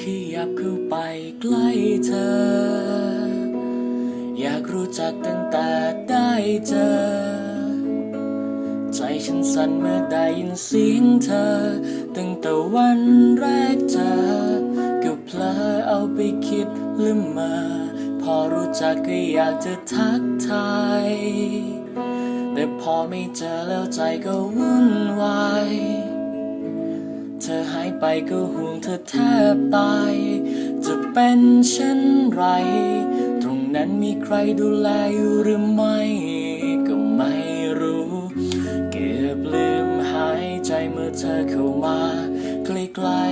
ขยับเข้าไปใกล้เธอ อยากรู้จักตั้งแต่ได้เจอ ใจฉันสั่นเมื่อได้ยินเสียงเธอ ตั้งแต่วันแรกเจอก็เพลอเอาไปคิดลืมมา พอรู้จักก็อยากจะทักทายแต่พอไม่เจอแล้วใจก็วุ่นวาย ธอหายไปก็ห่วงเธอแทบตาย จะเป็นเช่นไร ตรงนั้นมีใครดูแลอยู่หรือไม่ ก็ไม่รู้ เกือบลืมหายใจเมื่อเธอเข้ามาใกล้ๆ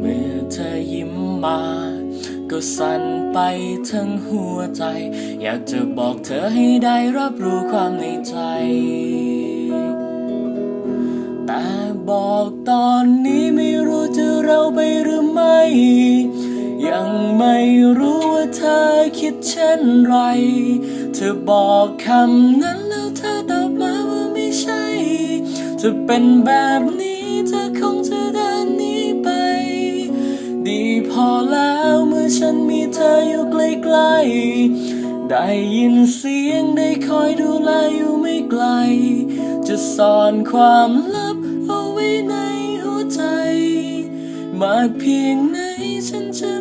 เมื่อเธอยิ้มมา ก็สั่นไปทั้งหัวใจ อยากจะบอกเธอให้ได้รับรู้ความในใจ แต่บอกตอนนี้ไม่รู้จะเราไปหรือไม่ ยังไม่รู้ว่าเธอคิดเช่นไร เธอบอกคำนั้นแล้วเธอตอบมาว่าไม่ใช่จะเป็นแบบนี้ ฉันมีเธออยู่ใกล้ๆ ได้ยินเสียงได้คอยดูแลอยู่ไม่ไกล จะซ่อนความลับเอาไว้ในหัวใจ มากเพียงไหนฉันจะ